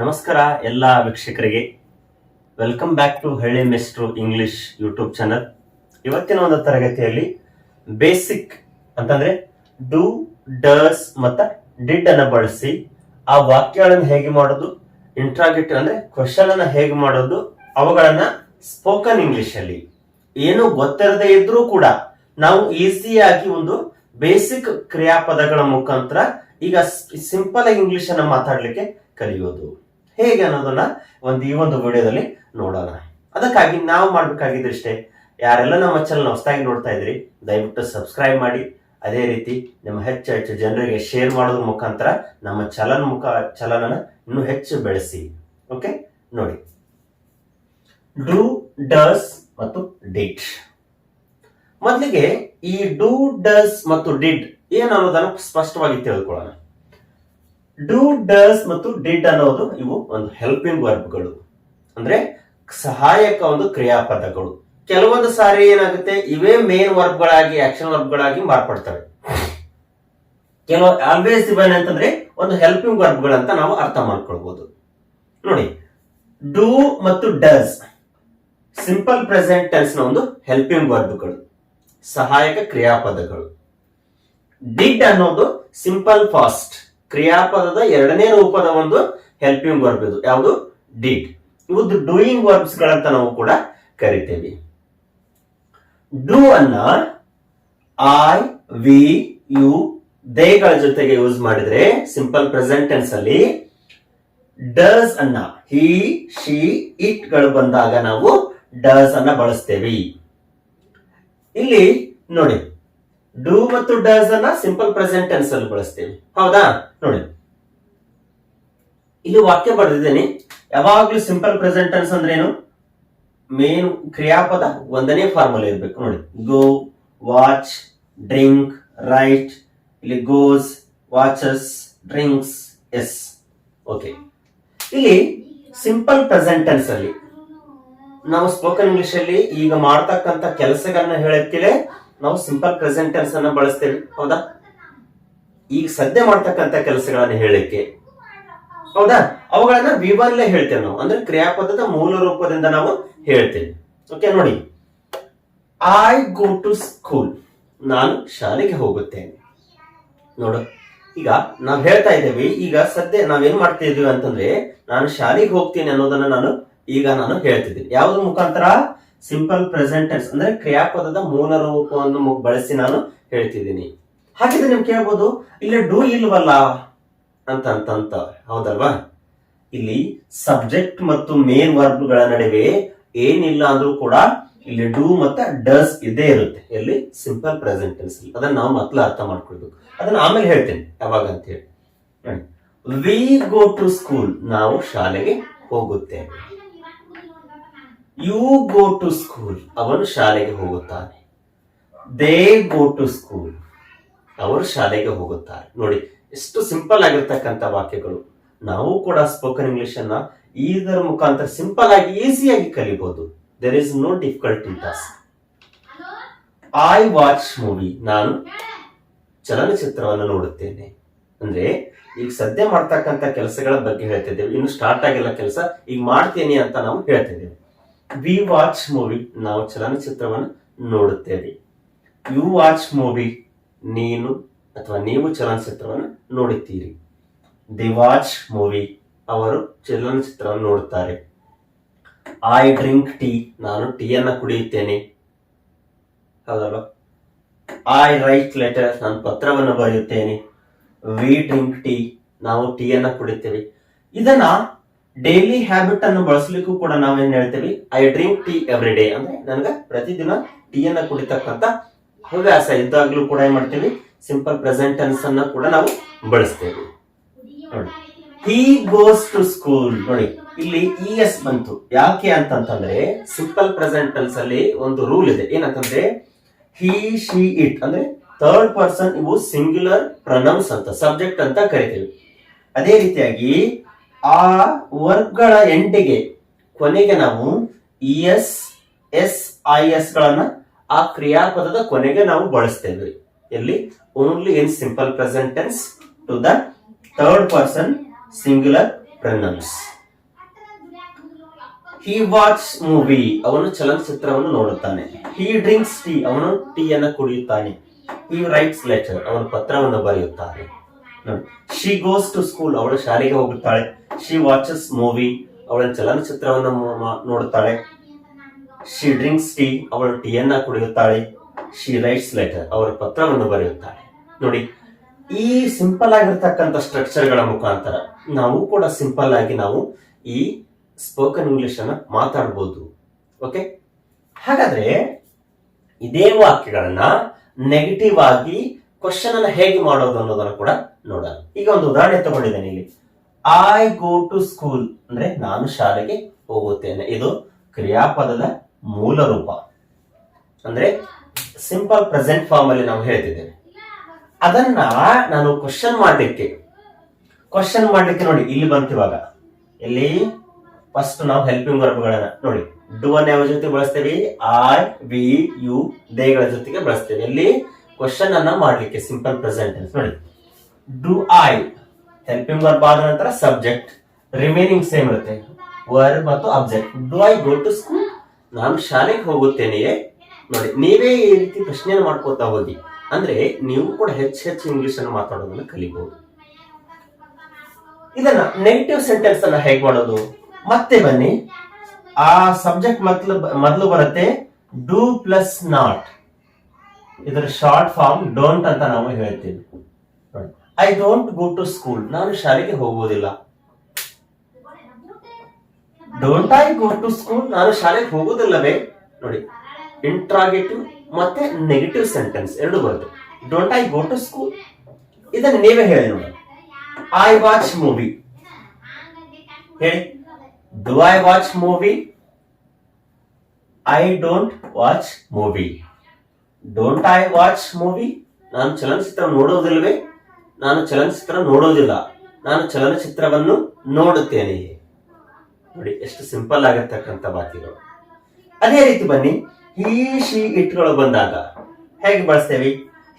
ನಮಸ್ಕಾರ ಎಲ್ಲ ವೀಕ್ಷಕರಿಗೆ. ವೆಲ್ಕಮ್ ಬ್ಯಾಕ್ ಟು ಹಳ್ಳಿ ಮಿಸ್ಟ್ರು ಇಂಗ್ಲಿಷ್ ಯೂಟ್ಯೂಬ್ ಚಾನಲ್ ಇವತ್ತಿನ ಒಂದು ತರಗತಿಯಲ್ಲಿ ಬೇಸಿಕ್ ಅಂತಂದ್ರೆ ಡೂ ಡಸ್ ಮತ್ತ ಡಿಡ್ ಅನ್ನ ಬಳಸಿ ಆ ವಾಕ್ಯಗಳನ್ನು ಹೇಗೆ ಮಾಡೋದು ಇಂಟ್ರಾಗೇಟಿವ್ ಅಂದ್ರೆ ಕ್ವಶನ್ ಅನ್ನ ಹೇಗೆ ಮಾಡೋದು, ಅವುಗಳನ್ನ ಸ್ಪೋಕನ್ ಇಂಗ್ಲಿಷ್ ಅಲ್ಲಿ. ಏನು ಗೊತ್ತಿರದೇ ಇದ್ರೂ ಕೂಡ ನಾವು ಈಸಿಯಾಗಿ ಒಂದು ಬೇಸಿಕ್ ಕ್ರಿಯಾಪದಗಳ ಮುಖಾಂತರ ಈಗ ಸಿಂಪಲ್ ಆಗಿ ಇಂಗ್ಲಿಷ್ ಅನ್ನ ಮಾತಾಡ್ಲಿಕ್ಕೆ ಕಲಿಯೋದು. ಹೇಗೆ ಅನ್ನೋದನ್ನ ಒಂದು ಈ ಒಂದು ವಿಡಿಯೋದಲ್ಲಿ ನೋಡೋಣ. ಅದಕ್ಕಾಗಿ ನಾವು ಮಾಡ್ಬೇಕಾಗಿದ್ದಿಷ್ಟೇ, ಯಾರೆಲ್ಲ ನಮ್ಮ ಚಾನಲ್ ಹೊಸದಾಗಿ ನೋಡ್ತಾ ಇದ್ರಿ, ದಯವಿಟ್ಟು ಸಬ್ಸ್ಕ್ರೈಬ್ ಮಾಡಿ. ಅದೇ ರೀತಿ ನಿಮ್ಮ ಹೆಚ್ಚು ಹೆಚ್ಚು ಜನರಿಗೆ ಶೇರ್ ಮಾಡೋದ್ರ ಮುಖಾಂತರ ನಮ್ಮ ಚಲನ ಮುಖ ಚಲನನ ಇನ್ನು ಹೆಚ್ಚು ಬೆಳೆಸಿ. ಓಕೆ ನೋಡಿ. ಡೂ ಡಸ್ ಮತ್ತು ಡಿಡ್ ಮೊದಲಿಗೆ ಈ ಡೂ ಡಸ್ ಮತ್ತು ಡಿಡ್ ಏನು ಅನ್ನೋದನ್ನು ಸ್ಪಷ್ಟವಾಗಿ ತಿಳ್ಕೊಳ್ಳೋಣ. ಡೂ ಡಸ್ ಮತ್ತು ಡಿಡ್ ಅನ್ನೋದು ಇವು ಒಂದು ಹೆಲ್ಪಿಂಗ್ ವರ್ಬ್ಗಳು ಅಂದ್ರೆ ಸಹಾಯಕ ಒಂದು ಕ್ರಿಯಾಪದಗಳು. ಕೆಲವೊಂದು ಸಾರಿ ಏನಾಗುತ್ತೆ? ಇವೇ ಮೇನ್ ವರ್ಬ್ಗಳಾಗಿ ಆಕ್ಷನ್ ವರ್ಬ್ಗಳಾಗಿ ಮಾರ್ಪಡ್ತವೆ. ಕೆಲವು ಆಲ್ವೇಸ್ ಇವನ್ ಅಂತಂದ್ರೆ ಒಂದು ಹೆಲ್ಪಿಂಗ್ ವರ್ಬ್ಗಳಂತ ನಾವು ಅರ್ಥ ಮಾಡ್ಕೊಳ್ಬಹುದು ನೋಡಿ ಡೂ ಮತ್ತು ಡಸ್ ಸಿಂಪಲ್ ಪ್ರೆಸೆಂಟ್ ಟೆನ್ಸ್ನ ಒಂದು ಹೆಲ್ಪಿಂಗ್ ವರ್ಬ್ಗಳು ಸಹಾಯಕ ಕ್ರಿಯಾಪದಗಳು. ಡಿಡ್ ಅನ್ನೋದು ಸಿಂಪಲ್ ಫಾಸ್ಟ್ ಕ್ರಿಯಾಪದದ ಎರಡನೇ ರೂಪದ ಒಂದು ಹೆಲ್ಪಿಂಗ್ ವರ್ಬ್ ಇದು. ಯಾವುದು? ಡಿಡ್ ಇವತ್ತು ಡೂಯಿಂಗ್ ವರ್ಬ್ಸ್ ಗಳಂತ ನಾವು ಕೂಡ ಕರಿತೇವೆ. ಡೂ ಅನ್ನ ಐ ವಿ ಯು ದೇಗಳ ಜೊತೆಗೆ ಯೂಸ್ ಮಾಡಿದ್ರೆ ಸಿಂಪಲ್ ಪ್ರೆಸೆಂಟ್ ಟೆನ್ಸ್ ಅಲ್ಲಿ ಡಸ್ ಅನ್ನ ಹಿ ಶಿ ಇಟ್ಗಳು ಬಂದಾಗ ನಾವು ಡಸ್ ಅನ್ನ ಬಳಸ್ತೇವೆ. ಇಲ್ಲಿ ನೋಡಿ ಡೂ ಮತ್ತು ಡಸ್ ಅನ್ನ ಸಿಂಪಲ್ ಪ್ರೆಸೆಂಟ್ ಟೆನ್ಸ್ ಅಲ್ಲಿ ಬಳಸ್ತೇವೆ. ಹೌದಾ? ನೋಡಿ. ಇಲ್ಲಿ ವಾಕ್ಯ ಬರೆದಿದ್ದೇನೆ. ಯಾವಾಗ್ಲೂ ಸಿಂಪಲ್ ಪ್ರೆಸೆಂಟ್ ಟೆನ್ಸ್ ಅಂದ್ರೆ ಏನು ಮೇನ್ ಕ್ರಿಯಾಪದ ಒಂದನೇ ಫಾರ್ಮುಲಾ ಇರ್ಬೇಕು. ನೋಡಿ. ಗೋ ವಾಚ್ ಡ್ರಿಂಕ್ ರೈಟ್ ಇಲ್ಲಿ goes watches drinks S okay ಇಲ್ಲಿ ಸಿಂಪಲ್ ಪ್ರೆಸೆಂಟ್ ಟೆನ್ಸ್ ಅಲ್ಲಿ ನಾವು ಸ್ಪೋಕನ್ ಇಂಗ್ಲಿಷ್ ಅಲ್ಲಿ ಈಗ ಮಾಡ್ತಕ್ಕಂಥ ಕೆಲಸಗಳನ್ನ ಹೇಳಕ್ಕೆ ನಾವು ಸಿಂಪಲ್ ಪ್ರೆಸೆಂಟ್ ಟೆನ್ಸ್ ಅನ್ನ ಬಳಸ್ತೇವೆ, ಹೌದಾ? ಈಗ ಸದ್ಯ ಮಾಡ್ತಕ್ಕಂತ ಕೆಲಸಗಳನ್ನ ಹೇಳಕ್ಕೆ, ಹೌದಾ? ಅವುಗಳನ್ನ ವಿವರಲ್ಲೇ ಹೇಳ್ತೇವೆ ನಾವು. ಅಂದ್ರೆ ಕ್ರಿಯಾಪದದ ಮೂಲ ರೂಪದಿಂದ ನಾವು ಹೇಳ್ತೇವೆ. ಓಕೆ ನೋಡಿ. ಐ ಗೋ ಟು ಸ್ಕೂಲ್ ನಾನು ಶಾಲೆಗೆ ಹೋಗುತ್ತೇನೆ. ನೋಡು, ಈಗ ನಾವ್ ಹೇಳ್ತಾ ಇದ್ದೇವೆ, ಈಗ ಸದ್ಯ ನಾವೇನ್ ಮಾಡ್ತಾ ಇದೀವಿ ಅಂತಂದ್ರೆ, ನಾನು ಶಾಲೆಗೆ ಹೋಗ್ತೀನಿ ಅನ್ನೋದನ್ನ ನಾನು ಈಗ ನಾನು ಹೇಳ್ತಿದ್ದೀನಿ. ಯಾವ್ದ್ರ ಮುಖಾಂತರ? ಸಿಂಪಲ್ ಪ್ರೆಸೆಂಟೆನ್ಸ್ ಅಂದ್ರೆ ಕ್ರಿಯಾಪದದ ಮೂಲ ರೂಪವನ್ನು ಬಳಸಿ ನಾನು ಹೇಳ್ತಿದ್ದೀನಿ. ಹಾಗಿದ್ರೆ ನಿಮ್ಗೆ ಕೇಳ್ಬೋದು, ಇಲ್ಲಿ ಡೂ ಇಲ್ವಲ್ಲ? ಅಂತ ಅಂತ ಅಂತ. ಹೌದಲ್ವಾ? ಇಲ್ಲಿ ಸಬ್ಜೆಕ್ಟ್ ಮತ್ತು ಮೇನ್ ವರ್ಬ್ಗಳ ನಡುವೆ ಏನಿಲ್ಲ ಅಂದ್ರೂ ಕೂಡ ಇಲ್ಲಿ ಡೂ ಮತ್ತೆ ಡಸ್ ಇದೇ ಇರುತ್ತೆ. ಇಲ್ಲಿ ಸಿಂಪಲ್ ಪ್ರೆಸೆಂಟೆನ್ಸ್ ಅದನ್ನ ನಾವು ಮೊದಲು ಅರ್ಥ ಮಾಡ್ಕೊಳ್ಬೇಕು. ಅದನ್ನ ಆಮೇಲೆ ಹೇಳ್ತೇನೆ, ಯಾವಾಗ ಅಂತ ಹೇಳಿ. ವಿ ಗೋ ಟು ಸ್ಕೂಲ್ ನಾವು ಶಾಲೆಗೆ ಹೋಗುತ್ತೇವೆ. ಯು ಗೋ ಟು ಸ್ಕೂಲ್ ಅವನು ಶಾಲೆಗೆ ಹೋಗುತ್ತಾನೆ. ದೇ ಗೋ ಟು ಸ್ಕೂಲ್ ಅವರು ಶಾಲೆಗೆ ಹೋಗುತ್ತಾರೆ. ನೋಡಿ, ಎಷ್ಟು ಸಿಂಪಲ್ ಆಗಿರ್ತಕ್ಕಂಥ ವಾಕ್ಯಗಳು. ನಾವು ಕೂಡ ಸ್ಪೋಕನ್ ಇಂಗ್ಲಿಷ್ ಅನ್ನ ಇದರ ಮುಖಾಂತರ ಸಿಂಪಲ್ ಆಗಿ ಈಸಿಯಾಗಿ ಕಲಿಬಹುದು there is no difficulty task I watch movie ನಾನು ಚಲನಚಿತ್ರವನ್ನು ನೋಡುತ್ತೇನೆ. ಅಂದ್ರೆ, ಈಗ ಸದ್ಯ ಮಾಡ್ತಕ್ಕಂಥ ಕೆಲಸಗಳ ಬಗ್ಗೆ ಹೇಳ್ತಿದ್ದೇವೆ. ಇನ್ನು ಸ್ಟಾರ್ಟ್ ಆಗಿಲ್ಲ ಕೆಲಸ, ಈಗ ಮಾಡ್ತೇನೆ ಅಂತ ನಾವು ಹೇಳ್ತಿದ್ದೇವೆ. ವಿ ವಾಚ್ ಮೂವಿ ನಾವು ಚಲನಚಿತ್ರವನ್ನು ನೋಡುತ್ತೇವೆ. ಯು ವಾಚ್ ಮೂವಿ ನೀನು ಅಥವಾ ನೀವು ಚಲನಚಿತ್ರವನ್ನು ನೋಡುತ್ತೀರಿ ದಿ ವಾಚ್ ಮೂವಿ ಅವರು ಚಲನಚಿತ್ರವನ್ನು ನೋಡುತ್ತಾರೆ. ಐ ಡ್ರಿಂಕ್ ಟೀ ನಾನು ಟೀಯನ್ನು ಕುಡಿಯುತ್ತೇನೆ. ಹೌದಲ್ವಾ? ಐ ರೈಟ್ ಲೆಟರ್ ನಾನು ಪತ್ರವನ್ನು ಬರೆಯುತ್ತೇನೆ. ವಿ ಡ್ರಿಂಕ್ ಟೀ ನಾವು ಟೀಯನ್ನು ಕುಡಿತೇವೆ ಇದನ್ನ ಡೈಲಿ ಹ್ಯಾಬಿಟ್ ಅನ್ನು ಬಳಸಲಿಕ್ಕೂ ಕೂಡ ನಾವೇನ್ ಹೇಳ್ತೀವಿ? I drink tea every day ಅಂದ್ರೆ ನನಗೆ ಪ್ರತಿದಿನ ಟೀಯನ್ನ ಕುಡಿತಕ್ಕಂತ ಹವ್ಯಾಸ. ಇದ್ದಾಗ್ಲೂ ಕೂಡ ಏನ್ ಮಾಡ್ತೀವಿ? ಸಿಂಪಲ್ ಪ್ರೆಸೆಂಟ್ ಟೆನ್ಸ್ ಅನ್ನ ಕೂಡ ನಾವು ಬಳಸ್ತೇವೆ. ನೋಡಿ. ಹಿ ಗೋಸ್ ಟು ಸ್ಕೂಲ್ ನೋಡಿ, ಇಲ್ಲಿ ಇ ಎಸ್ ಬಂತು. ಯಾಕೆ ಅಂತಂತಂದ್ರೆ ಸಿಂಪಲ್ ಪ್ರೆಸೆಂಟ್ ಟೆನ್ಸ್ ಅಲ್ಲಿ ಒಂದು ರೂಲ್ ಇದೆ. ಏನಂತಂದ್ರೆ ಹಿ ಶಿ ಇಟ್ ಅಂದ್ರೆ ಥರ್ಡ್ ಪರ್ಸನ್ ಇವು ಸಿಂಗ್ಯುಲರ್ ಪ್ರನೌನ್ಸ್ ಅಂತ ಸಬ್ಜೆಕ್ಟ್ ಅಂತ ಕರಿತೀವಿ. ಅದೇ ರೀತಿಯಾಗಿ ಆ ವರ್ಗಗಳ ಎಂಟಿಗೆ ಕೊನೆಗೆ ನಾವು E S S I S ಗಳನ್ನ ಆ ಕ್ರಿಯಾಪದದ ಕೊನೆಗೆ ನಾವು ಬಳಸ್ತೇವೆ. ಇಲ್ಲಿ only in simple present tense to the third person singular pronouns he watch movie ಅವನು ಚಲನಚಿತ್ರವನ್ನು ನೋಡುತ್ತಾನೆ. ಹಿ ಡ್ರಿಂಕ್ಸ್ ಟೀ ಅವನು ಟೀಯನ್ನು ಕುಡಿಯುತ್ತಾನೆ. ಹಿ ರೈಟ್ಸ್ ಲೆಟರ್ ಅವನು ಪತ್ರವನ್ನು ಬರೆಯುತ್ತಾನೆ. ಶಿ ಗೋಸ್ ಟು ಸ್ಕೂಲ್ ಅವಳು ಶಾಲೆಗೆ ಹೋಗುತ್ತಾಳೆ. ಶಿ ವಾಚಸ್ ಮೂವಿ ಅವಳ ಚಲನಚಿತ್ರವನ್ನು ನೋಡುತ್ತಾಳೆ. ಶಿ ಡ್ರಿಂಕ್ಸ್ ಟೀ ಅವಳು ಟೀಯನ್ನ ಕುಡಿಯುತ್ತಾಳೆ. ಶಿ ರೈಟ್ಸ್ ಲೆಟರ್ ಅವರ ಪತ್ರವನ್ನು ಬರೆಯುತ್ತಾಳೆ. ನೋಡಿ, ಈ ಸಿಂಪಲ್ ಆಗಿರ್ತಕ್ಕಂಥ ಸ್ಟ್ರಕ್ಚರ್ಗಳ ಮುಖಾಂತರ ನಾವು ಕೂಡ ಸಿಂಪಲ್ ಆಗಿ ನಾವು ಈ ಸ್ಪೋಕನ್ ಇಂಗ್ಲಿಷ್ ಅನ್ನ ಮಾತಾಡ್ಬೋದು. ಓಕೆ ಹಾಗಾದ್ರೆ ಇದೇ ವಾಕ್ಯಗಳನ್ನ ನೆಗೆಟಿವ್ ಆಗಿ ಕ್ವಶನ್ ಅನ್ನ ಹೇಗೆ ಮಾಡೋದು ಅನ್ನೋದನ್ನ ಕೂಡ ನೋಡೋಣ. ಈಗ ಒಂದು ಉದಾಹರಣೆ ತಗೊಂಡಿದ್ದೇನೆ ಇಲ್ಲಿ. ಐ ಗೋ ಟು ಸ್ಕೂಲ್ ಅಂದ್ರೆ ನಾನು ಶಾಲೆಗೆ ಹೋಗುತ್ತೇನೆ. ಇದು ಕ್ರಿಯಾಪದದ ಮೂಲ ರೂಪ. ಅಂದ್ರೆ ಸಿಂಪಲ್ ಪ್ರೆಸೆಂಟ್ ಫಾರ್ಮ್ ಅಲ್ಲಿ ನಾವು ಹೇಳ್ತಿದ್ದೇವೆ. ಅದನ್ನ ನಾನು ಕ್ವಶನ್ ಮಾಡ್ಲಿಕ್ಕೆ ಕ್ವಶನ್ ಮಾಡ್ಲಿಕ್ಕೆ ನೋಡಿ, ಇಲ್ಲಿ ಬಂತು ಇವಾಗ ಇಲ್ಲಿ ಫಸ್ಟ್ ನಾವು ಹೆಲ್ಪಿಂಗ್ ವರ್ಬ್ಗಳನ್ನ ನೋಡಿ. ಡು ಅನ್ನ ಯಾವ ಜೊತೆ ಬಳಸ್ತೇವೆ? ಐ ವಿ ಯು ದೇಗಳ ಜೊತೆಗೆ ಬಳಸ್ತೇವೆ. ಇಲ್ಲಿ ಕ್ವಶನ್ ಅನ್ನ ಮಾಡ್ಲಿಕ್ಕೆ ಸಿಂಪಲ್ ಪ್ರೆಸೆಂಟ್ ನೋಡಿ. ಡು ಐ ಹೆಲ್ಪಿಂಗ್ ವರ್ಬ್ ಆದ ನಂತರ ಸಬ್ಜೆಕ್ಟ್ ರಿಮೈನಿಂಗ್ ಸೇಮ್ ಇರುತ್ತೆ. ವರ್ಬ್ ಮತ್ತು object do I go to school ನಾನು ಶಾಲೆಗೆ ಹೋಗುತ್ತೇನೆಯೇ? ನೋಡಿ, ನೀವೇ ಈ ರೀತಿ ಪ್ರಶ್ನೆಯನ್ನು ಮಾಡ್ಕೋತಾ ಹೋಗಿ. ಅಂದ್ರೆ ನೀವು ಕೂಡ ಹೆಚ್ಚು ಹೆಚ್ಚು ಇಂಗ್ಲಿಷ್ ಅನ್ನು ಮಾತಾಡೋದನ್ನ ಕಲಿಬಹುದು ಇದನ್ನ ನೆಗೆಟಿವ್ ಸೆಂಟೆನ್ಸ್ ಅನ್ನ ಹೇಗೆ ಮಾಡೋದು? ಮತ್ತೆ ಬನ್ನಿ. ಆ ಸಬ್ಜೆಕ್ಟ್ ಮೊದಲು ಮೊದಲು ಬರುತ್ತೆ ಡೂ ಪ್ಲಸ್ ನಾಟ್ ಇದರ ಶಾರ್ಟ್ ಫಾರ್ಮ್ ಡೋಂಟ್ ಅಂತ ನಾವು ಹೇಳ್ತೀವಿ. I don't go to school ನಾನು ಶಾಲೆಗೆ ಹೋಗುವುದಿಲ್ಲ. Don't I go to school ನಾನು ಶಾಲೆಗೆ ಹೋಗುವುದಿಲ್ಲವೇ? ನೋಡಿ ಇಂಟ್ರಾಗೇಟಿವ್ ಮತ್ತೆ ನೆಗೆಟಿವ್ ಸೆಂಟೆನ್ಸ್ ಎರಡು ಬರುತ್ತೆ. Don't I go to school ಇದನ್ನು ನೀವೇ ಹೇಳಿ ನೋಡಿ. ಐ ವಾಚ್ ಮೂವಿ ಹೇಳಿ. Do I watch movie I don't watch movie don't I watch movie ನಾನು ಚಲನಚಿತ್ರ ನೋಡೋದಿಲ್ವೇ? ನಾನು ಚಲನಚಿತ್ರ ನೋಡೋದಿಲ್ಲ. ನಾನು ಚಲನಚಿತ್ರವನ್ನು ನೋಡುತ್ತೇನೆ. ನೋಡಿ, ಎಷ್ಟು ಸಿಂಪಲ್ ಆಗಿರ್ತಕ್ಕಂಥ ವಾಕ್ಯಗಳು ಅದೇ ರೀತಿ ಬನ್ನಿ. ಹೀ ಶಿ ಇಟ್ಗಳು ಬಂದಾಗ ಹೇಗೆ ಬಳಸ್ತೇವೆ?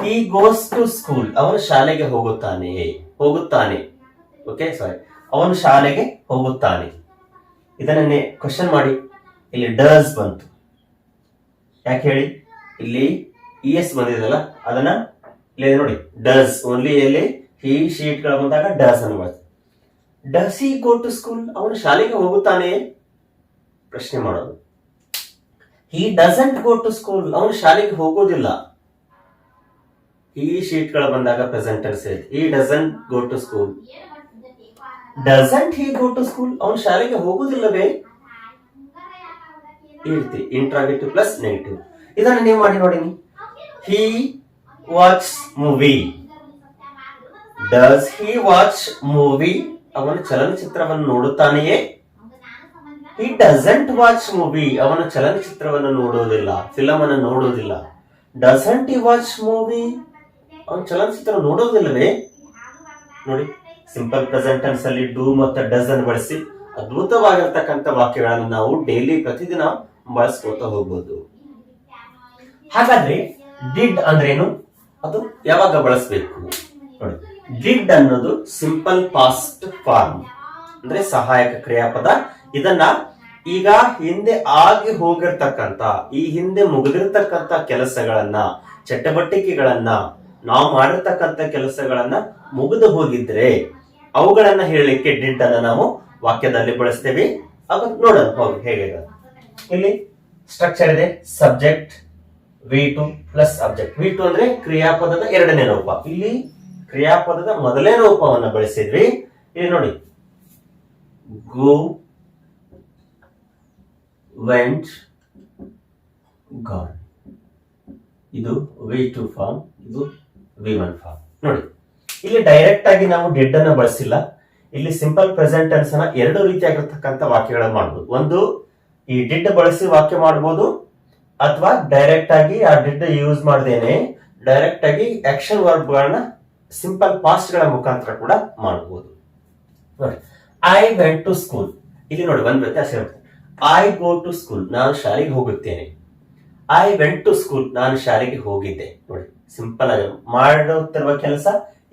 ಹಿ ಗೋಸ್ ಟು ಸ್ಕೂಲ್ ಅವನು ಶಾಲೆಗೆ ಹೋಗುತ್ತಾನೆ. ಹೋಗುತ್ತಾನೆ. ಓಕೆ ಸಾರಿ ಅವನು ಶಾಲೆಗೆ ಹೋಗುತ್ತಾನೆ. ಇದನ್ನೇ ಕ್ವಶನ್ ಮಾಡಿ. ಇಲ್ಲಿ ಡಸ್ ಬಂತು. ಯಾಕೆ ಹೇಳಿ? ಇಲ್ಲಿ ಇ ಎಸ್ ಬಂದಿದೆಯಲ್ಲ, ಅದನ್ನ ಇಲ್ಲಿ ನೋಡಿ ಡಸ್ ಓನ್ಲಿ ಎಲ್ಲಿ ಹಿ ಶೀಟ್ಗಳು ಬಂದಾಗ ಡಸ್ ಅನ್ನು does he go to school ಅವನು ಶಾಲೆಗೆ ಹೋಗುತ್ತಾನೆ? ಪ್ರಶ್ನೆ ಮಾಡೋದು. He doesn't go to school ಅವನು ಶಾಲೆಗೆ ಹೋಗೋದಿಲ್ಲ. ಈ ಶೀಟ್ಗಳು ಬಂದಾಗ presenters he doesn't go to school doesn't he go to school ಅವನು ಶಾಲೆಗೆ ಹೋಗುದಿಲ್ಲವೇ? ಈ ರೀತಿ ಇಂಟ್ರಾಗೇಟಿವ್ ಪ್ಲಸ್ ನೆಗೆಟಿವ್ ಇದನ್ನು ನೀವು ಮಾಡಿ ನೋಡಿ. He watch movie does he watch movie ಅವನು ಚಲನಚಿತ್ರವನ್ನು ನೋಡುತ್ತಾನೆಯೇ? ಹಿ ಡಸಂಟ್ ವಾಚ್ ಮೂವಿ ಅವನು ಚಲನಚಿತ್ರವನ್ನು ನೋಡುವುದಿಲ್ಲ. ಫಿಲಮ್ ಅನ್ನು ನೋಡುವುದಿಲ್ಲ. ಡಸಂಟ್ ಹಿ ವಾಚ್ ಮೂವಿ ಅವನು ಚಲನಚಿತ್ರ ನೋಡೋದಿಲ್ಲವೇ ನೋಡಿ ಸಿಂಪಲ್ ಪ್ರೆಸೆಂಟೆನ್ಸ್ ಅಲ್ಲಿ ಡೂ ಮತ್ತು ಡಸ್ ಅನ್ನು ಬಳಸಿ ಅದ್ಭುತವಾಗಿರ್ತಕ್ಕಂಥ ವಾಕ್ಯಗಳನ್ನು ನಾವು ಡೈಲಿ ಪ್ರತಿದಿನ ಬಳಸ್ಕೋತಾ ಹೋಗ್ಬೋದು. ಹಾಗಾದ್ರೆ ಡಿಡ್ ಅಂದ್ರೇನು? ಅದು ಯಾವಾಗ ಬಳಸಬೇಕು? ನೋಡಿ. ಡಿಡ್ ಅನ್ನೋದು ಸಿಂಪಲ್ ಪಾಸ್ಟ್ ಫಾರ್ಮ್ ಅಂದ್ರೆ ಸಹಾಯಕ ಕ್ರಿಯಾಪದ. ಇದನ್ನ ಈಗ ಹಿಂದೆ ಆಗಿ ಹೋಗಿರ್ತಕ್ಕಂತ ಈ ಹಿಂದೆ ಮುಗಿದಿರ್ತಕ್ಕಂತ ಕೆಲಸಗಳನ್ನ, ಚಟುವಟಿಕೆಗಳನ್ನ, ನಾವು ಮಾಡಿರ್ತಕ್ಕಂತ ಕೆಲಸಗಳನ್ನ ಮುಗಿದು ಹೋಗಿದ್ರೆ, ಅವುಗಳನ್ನ ಹೇಳಲಿಕ್ಕೆ ಡಿಡ್ ಅನ್ನ ನಾವು ವಾಕ್ಯದಲ್ಲಿ ಬಳಸ್ತೇವೆ. ಅವಾಗ ನೋಡೋಣ. ಹೋಗಿ ಹೇಗೆ. ಇಲ್ಲಿ ಸ್ಟ್ರಕ್ಚರ್ ಇದೆ. Subject V two plus object V two ಅಂದ್ರೆ ಕ್ರಿಯಾಪದದ ಎರಡನೇ ರೂಪ. ಇಲ್ಲಿ ಕ್ರಿಯಾಪದದ ಮೊದಲನೇ ರೂಪವನ್ನು ಬಳಸಿದ್ವಿ. ಇಲ್ಲಿ ನೋಡಿ. Go, went, gone. ಇದು ವಿ ಟು ಫಾರ್ಮ್ ಇದು ವಿ ಒನ್ ಫಾರ್ಮ್ ನೋಡಿ. ಇಲ್ಲಿ ಡೈರೆಕ್ಟ್ ಆಗಿ ನಾವು ಡೆಡ್ ಅನ್ನು ಬಳಸಿಲ್ಲ. ಇಲ್ಲಿ ಸಿಂಪಲ್ ಪ್ರೆಸೆಂಟ್ ಟೆನ್ಸ್ ಅನ್ನ ಎರಡು ರೀತಿಯಾಗಿರ್ತಕ್ಕಂಥ ವಾಕ್ಯಗಳನ್ನು ಮಾಡಬಹುದು ಒಂದು, ಈ ಡಿಡ್ ಬಳಸಿ ವಾಕ್ಯ ಮಾಡಬಹುದು ಅಥವಾ ಡೈರೆಕ್ಟ್ ಆಗಿ ಆ ಡಿಡ್ ಯೂಸ್ ಮಾಡ್ದೇನೆ ಡೈರೆಕ್ಟ್ ಆಗಿ ಆಕ್ಷನ್ ವರ್ಬ್ ಗಳನ್ನ ಸಿಂಪಲ್ ಪಾಸ್ಟ್ಗಳ ಮುಖಾಂತರ ಕೂಡ ಮಾಡಬಹುದು ನೋಡಿ ಐ ವೆಂಟ್ ಟು ಸ್ಕೂಲ್ ಇಲ್ಲಿ ನೋಡಿ, ಒಂದ್ ವ್ಯತ್ಯಾಸ ಐ ಗೋ ಟು ಸ್ಕೂಲ್ ನಾನು ಶಾಲೆಗೆ ಹೋಗುತ್ತೇನೆ. ಐ ವೆಂಟ್ ಟು ಸ್ಕೂಲ್ ನಾನು ಶಾಲೆಗೆ ಹೋಗಿದ್ದೆ. ನೋಡಿ ಸಿಂಪಲ್ ಆಗಿ ಮಾಡುತ್ತಿರುವ ಕೆಲಸ,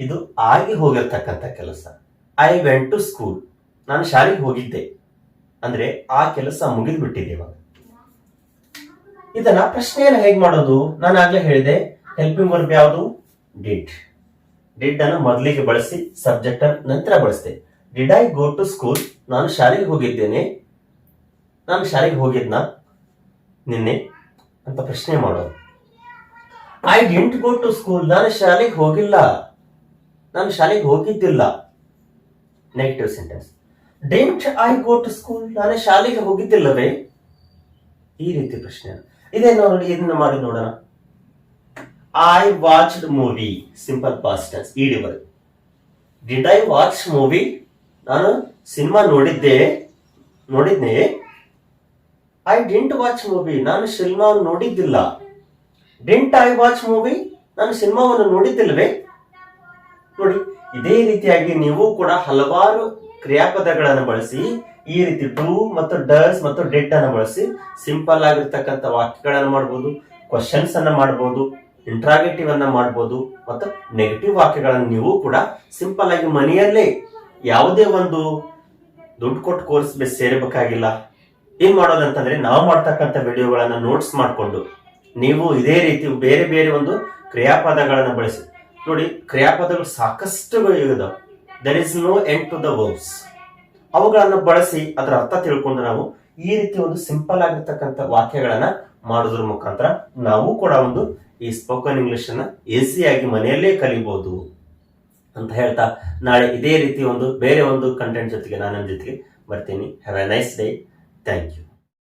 ಇದು ಆಗಿ ಹೋಗಿರ್ತಕ್ಕಂಥ ಕೆಲಸ. ಐ ವೆಂಟ್ ಟು ಸ್ಕೂಲ್ ನಾನು ಶಾಲೆಗೆ ಹೋಗಿದ್ದೆ. ಅಂದ್ರೆ ಆ ಕೆಲಸ ಮುಗಿದು ಬಿಟ್ಟಿದೆ ಇವಾಗ. ಇದನ್ನ ಪ್ರಶ್ನೆಯನ್ನು ಹೇಗೆ ಮಾಡೋದು? ನಾನು ಆಗ್ಲೇ ಹೇಳಿದೆ ಹೆಲ್ಪಿಂಗ್ ವರ್ಬ್ ಯಾವುದು? ಡಿಡ್ ಡಿಡ್ ಅನ್ನು ಮೊದಲಿಗೆ ಬಳಸಿ ಸಬ್ಜೆಕ್ಟ್ ನಂತರ ಬಳಸಿದೆ. Did I go to school ನಾನು ಶಾಲೆಗೆ ಹೋಗಿದ್ದೇನೆ. ನಾನು ಶಾಲೆಗೆ ಹೋಗಿದ್ನ? ನಿನ್ನೆ ಅಂತ ಪ್ರಶ್ನೆ ಮಾಡೋದು. I didn't go to school ನಾನು ಶಾಲೆಗೆ ಹೋಗಿಲ್ಲ. ನಾನು ಶಾಲೆಗೆ ಹೋಗಿದ್ದಿಲ್ಲ. Negative sentence didn't I go to school ನಾನು ಶಾಲೆಗೆ ಹೋಗಿದ್ದಿಲ್ಲವೇ? ಈ ರೀತಿ ಪ್ರಶ್ನೆ. ಇದೇ ನೋಡಿ ಇದನ್ನ ಮಾಡಿ ನೋಡೋಣ. I watched movie simple past tense ಈ ಡಿವರ್ ಡಿಡ್ ಐ ವಾಚ್ ಮೂವಿ ನಾನು ಸಿನಿಮಾ ನೋಡಿದ್ದೆ ನೋಡಿದ್ನೆ ಐ ಡಿಂಟ್ ವಾಚ್ ಮೂವಿ ನಾನು ಸಿನಿಮಾ ನೋಡಿದ್ದಿಲ್ಲ. ಡಿಂಟ್ ಐ ವಾಚ್ ಮೂವಿ ನಾನು ಸಿನಿಮಾವನ್ನು ನೋಡಿದ್ದಿಲ್ಲವೇ? ನೋಡಿ, ಇದೇ ರೀತಿಯಾಗಿ ನೀವು ಕೂಡ ಹಲವಾರು ಕ್ರಿಯಾಪದಗಳನ್ನು ಬಳಸಿ ಈ ರೀತಿ ಡೂ ಮತ್ತು ಡಸ್ ಮತ್ತು ಡೆಟ್ ಅನ್ನು ಬಳಸಿ ಸಿಂಪಲ್ ಆಗಿರ್ತಕ್ಕಂಥ ವಾಕ್ಯಗಳನ್ನು ಮಾಡ್ಬೋದು ಕ್ವಶನ್ಸ್ ಅನ್ನ ಮಾಡ್ಬೋದು ಇಂಟ್ರಾಗೇಟಿವ್ ಅನ್ನ ಮಾಡ್ಬೋದು ಮತ್ತು ನೆಗೆಟಿವ್ ವಾಕ್ಯಗಳನ್ನು ನೀವು ಕೂಡ ಸಿಂಪಲ್ ಆಗಿ ಮನೆಯಲ್ಲೇ ಯಾವುದೇ ಒಂದು ದುಡ್ಡು ಕೊಟ್ಟು ಕೋರ್ಸ್ ಬೇಸ್ ಸೇರಬೇಕಾಗಿಲ್ಲ. ಏನ್ ಮಾಡೋದಂತಂದ್ರೆ ನಾವು ಮಾಡ್ತಕ್ಕಂಥ ವಿಡಿಯೋಗಳನ್ನು ನೋಟ್ಸ್ ಮಾಡಿಕೊಂಡು ನೀವು ಇದೇ ರೀತಿ ಬೇರೆ ಬೇರೆ ಒಂದು ಕ್ರಿಯಾಪದಗಳನ್ನು ಬಳಸಿ. ನೋಡಿ, ಕ್ರಿಯಾಪದಗಳು ಸಾಕಷ್ಟು ಇದಾವೆ there is no end to the verbs ಅವುಗಳನ್ನು ಬಳಸಿ ಅದರ ಅರ್ಥ ತಿಳ್ಕೊಂಡು ನಾವು ಈ ರೀತಿ ಒಂದು ಸಿಂಪಲ್ ಆಗಿರ್ತಕ್ಕಂಥ ವಾಕ್ಯಗಳನ್ನ ಮಾಡೋದ್ರ ಮುಖಾಂತರ ನಾವು ಕೂಡ ಒಂದು ಈ ಸ್ಪೋಕನ್ ಇಂಗ್ಲಿಷ್ ಅನ್ನ ಈಸಿಯಾಗಿ ಮನೆಯಲ್ಲೇ ಕಲಿಬಹುದು ಅಂತ ಹೇಳ್ತಾ ನಾಳೆ ಇದೇ ರೀತಿ ಒಂದು ಬೇರೆ ಒಂದು ಕಂಟೆಂಟ್ ಜೊತೆಗೆ ನಾನು ನಿಮ್ಮ ಜೊತೆಗೆ ಬರ್ತೀನಿ. Have a nice day thank you